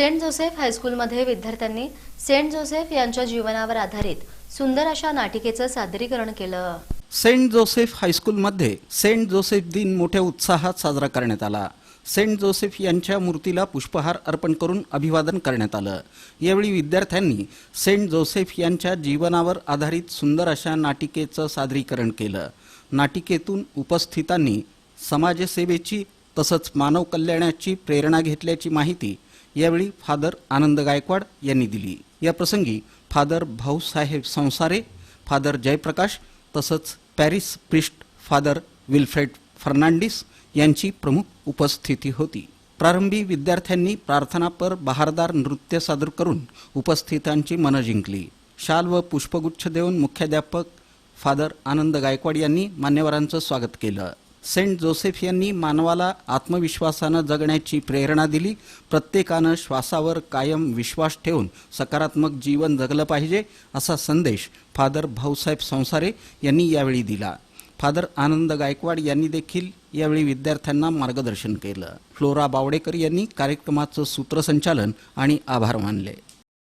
Saint Joseph हायस्कूलमध्ये विद्यार्थ्यांनी Saint Joseph यांच्या जीवनावर आधारित सुंदर अशा नाटिकेचं सादरीकरण केलं. सेंट जोसेफ हायस्कूलमध्ये सेंट जोसेफ दिन मोठ्या उत्साहात साजरा करण्यात आला. सेंट जोसेफ यांच्या मूर्तीला पुष्पहार अर्पण करून अभिवादन करण्यात आलं. यावेळी विद्यार्थ्यांनी सेंट जोसेफ यांच्या जीवनावर आधारित सुंदर अशा नाटिकेचं सादरीकरण केलं. नाटिकेतून उपस्थितांनी समाजसेवेची तसंच मानव कल्याणाची प्रेरणा घेतल्याची माहिती यावेळी फादर आनंद गायकवाड यांनी दिली. या प्रसंगी फादर भाऊसाहेब संसारे फादर जयप्रकाश तसंच parish priest father Wilfred Fernandes यांची प्रमुख उपस्थिती होती. प्रारंभी विद्यार्थ्यांनी प्रार्थनापर बहारदार नृत्य सादर करून उपस्थितांची मनं जिंकली. शाल व पुष्पगुच्छ देऊन मुख्याध्यापक फादर आनंद गायकवाड यांनी मान्यवरांचं स्वागत केलं. सेंट जोसेफ यांनी मानवाला आत्मविश्वासानं जगण्याची प्रेरणा दिली. प्रत्येकानं श्वासावर कायम विश्वास ठेवून सकारात्मक जीवन जगलं पाहिजे असा संदेश फादर भाऊसाहेब संसारे यांनी यावेळी दिला. फादर आनंद गायकवाड यांनी देखील यावेळी विद्यार्थ्यांना मार्गदर्शन केलं. फ्लोरा बावडेकर यांनी कार्यक्रमाचं सूत्रसंचालन आणि आभार मानले.